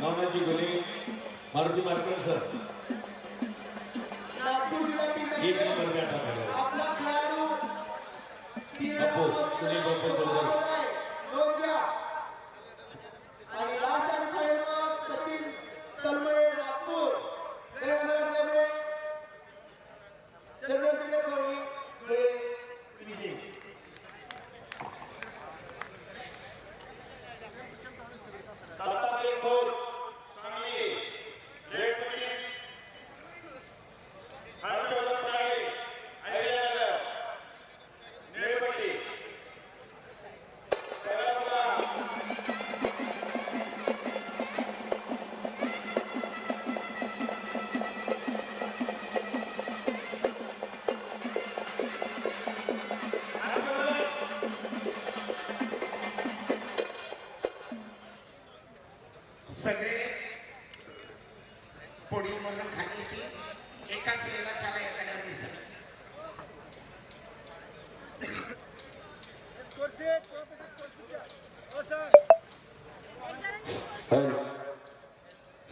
Navnathji Gole Maruti market sir. एक नंबर bat Sunil Bapu Chaudhari.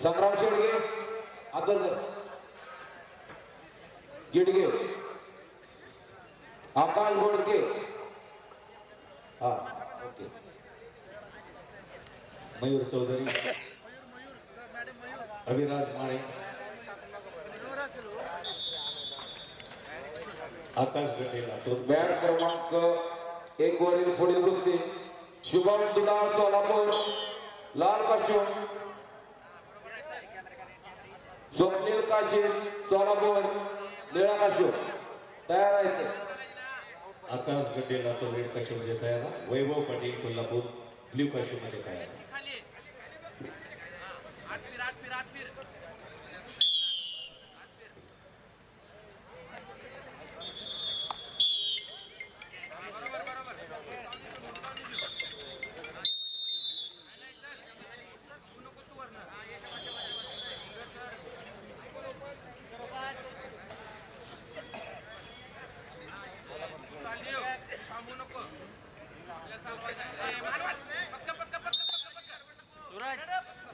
Sangram Shedge Adarkar गिडगे. आकाश गोडके. हा ओके. मयूर चौधरी. अभिराज माने. आकाश गटे बॅट क्रमांक एक वरील पुढील कुस्ती शुभम दुलाळ सोलापूर लाल काशूम. काशी सोलापूर निळा काशूम तयार आहे आकाश गड्डे लातूर रेड काशीमध्ये तयार आहे. वैभव पाटील कोल्हापूर ब्ल्यू काशीमध्ये तयार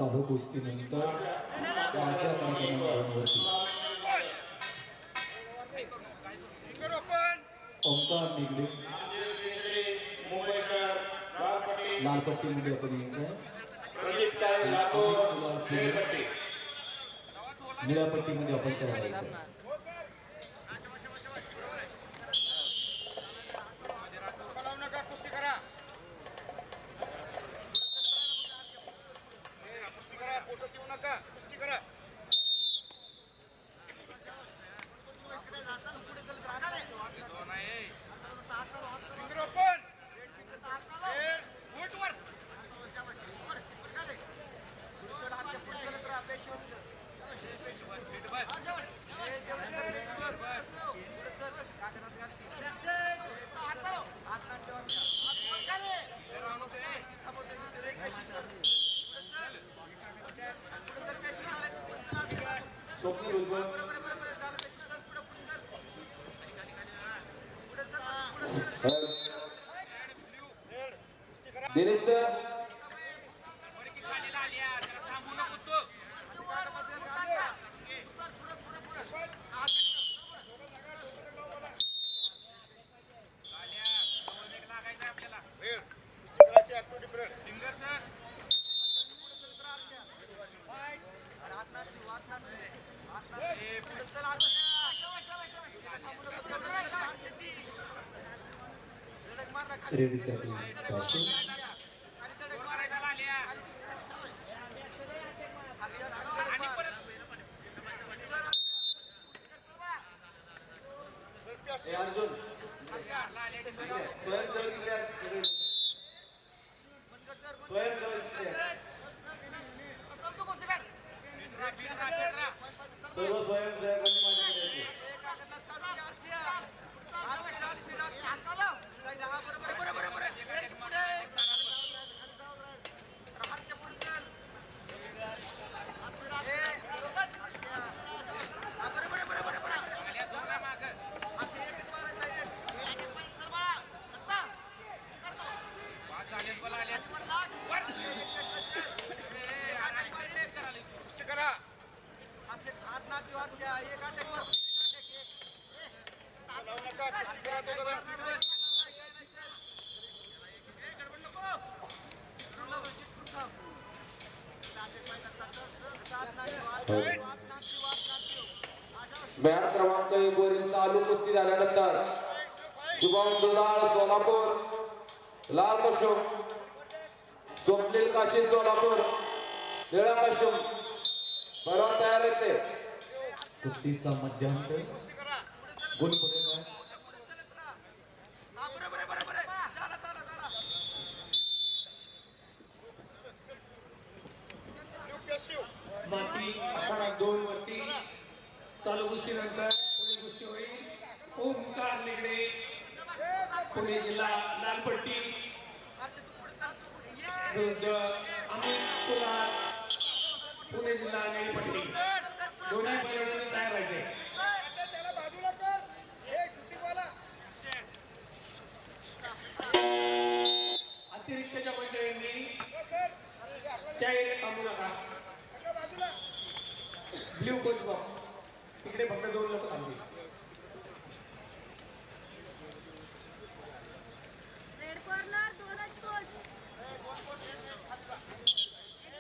साधू चालू कुस्तीनंतर पाचव्या क्रमांकावरती ओंकार निगडे मुंबईकर आपण यायचं प्रदीप निळ्या पट्टीमध्ये आपण तयार व्हायचं नका कुस्ती करा कुस्ती करा फोटो देऊ नका कुस्ती करा फिंगर ओपन फुटवर स्वप्नील उज्ज्वल दिनेश वेळ कुस्ती करायची ऍक्टिव्हिटी पिरियड रेडीसाठी काशी अर्जुन सर्व स्वयंसेवकांनी माझ्याकडे यायचे. मॅच क्रमांक एक वरील चालू कुस्ती झाल्यानंतर शुभम दुलाळ सोलापूर लाल कशोम स्वप्नील काशी सोलापूर निळा कशोम परवा तयार येते. कुस्तीचा मध्यांत गुण आखाडा दोन वरती चालू कुस्तीनंतर पुणे कुस्ती होईल. ओमकार निगडे पुणे जिल्हा लालपट्टी अमित कुलार पुणे जिल्हा निळपट्टी. दोन्ही बैलगाड्यांनी तयार व्हायचे अतिरिक्तच्या मंडळींनी त्या एरियात थांबू नका. Blue coach box. तिकडे फक्त दोन लोक थांबतील.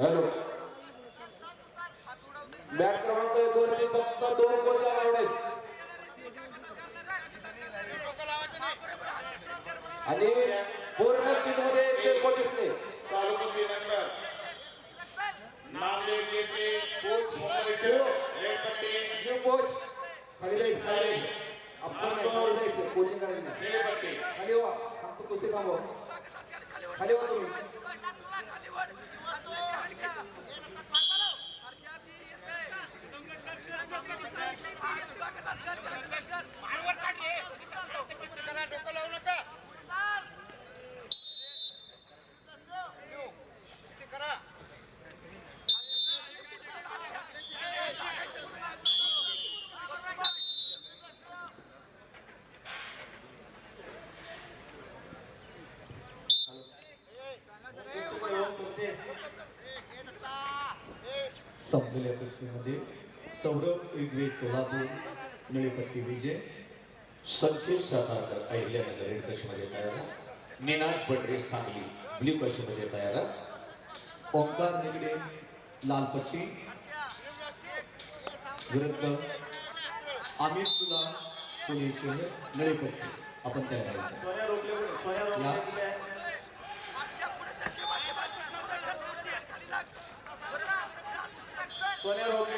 हॅलो. बॅट क्रमांक दोनशे सत्तर दोन कोच अलाउड आणि पूर्ण टीममध्ये एक कोच असते चालू कुस्तीनंतर नामदेव येथे कोच मुंबईचे रेडपट्टी न्यू कोच खाली जायचं. खाली आपण कोचिंग करायचं नाही. खाली वा. फक्त कुस्ती थांबवा खाली वा तुम्ही संपलेल्या कुस्तीमध्ये सौरभ इगवे सोलापूर निळीपट्टी विजय संकेत सातारकर अहिल्यानगर रेड कशमध्ये तयार निनाद बडरे सांगली ब्ल्यू कशमध्ये तयार ओंकार निगडे लालपट्टी विरुद्ध आमिर तुला पोलीस शहर आपण तयार व्हायचं या सोन्या रोगे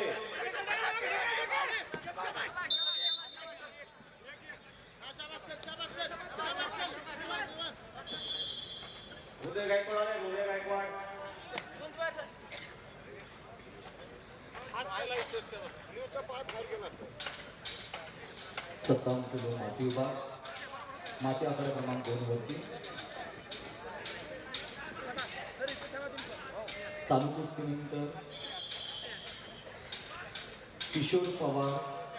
उदय गायकवाड आले उदय गायकवाड। सत्तावन्न किलो माती उभा माती आकडा क्रमांक दोन वरती. चालू कुस्तीनंतर किशोर पवार,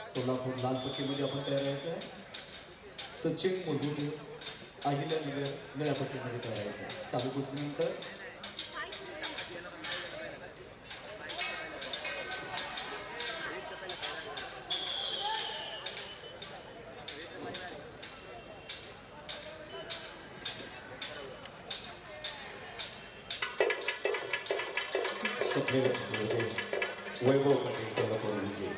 सोलापूर लालपट्टीमध्ये आपण तयार व्हायचं आहे. सचिन मुरगुटे अहिल्यानगर निळ्यापट्टीमध्ये तयार व्हायचं आहे. चालू कुस्तीनंतर संपलेल्या कुस्तीमध्ये वैभव पाटील कोल्हापूर विजय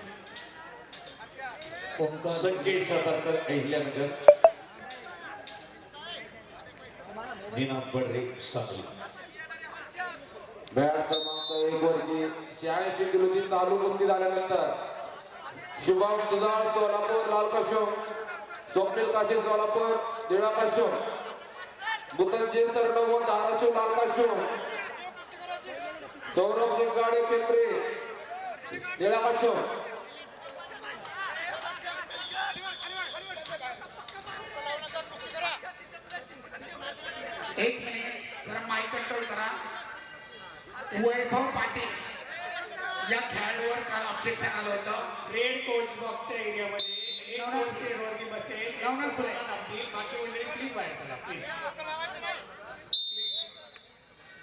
ओंकार संजय सातारकर अहिल्यानगर निनाद बडरे सांगली बॅट क्रमांक एक वरची शहाऐंशी किलोची चालू बंदी झाल्यानंतर शुभम सुधार सोलापूर लाल कशो स्वप्नील काशे सोलापूर निळा कशो मुखर्जी सरडवून धाराशिव लाल कशो सौरभ शिंगाडे पिंपरी निळा काशोम एक मिनिट जरा माईक कंट्रोल करा. वैभव पाटील या खेळाडूवर काल ऑब्जेक्शन आलं होतं. रेड कोच बॉक्सच्या एरियामध्ये एक कोच चेअरवरती बसेल. एक नवनाथ फुले. स्वतःला लागतील, बाकी मंडळी प्लीज बाहेर चला प्लीज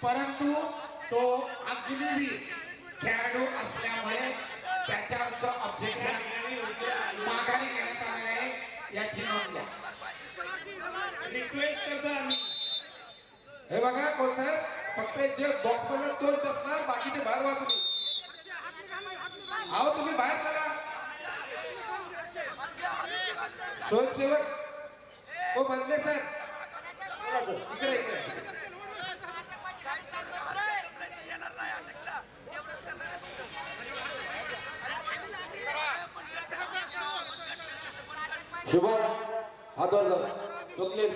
परंतु तो अग्निवीर खेळाडू असल्यामुळे त्याच्यावरचं ऑब्जेक्शन माघारी घेण्यात आलेलं आहे. याची नोंद घ्या. रिक्वेस्ट करतो आम्ही. हे बघा कोण साहेब? फक्त जे बॉक्समध्ये तोच बसणार बाकीचे बाहेर व्हा तुम्ही. अहो तुम्ही बाहेर चला. स्वयंसेवक हो बंदले सर इकडे इकडे. शुभम हात वर कर. स्वप्नील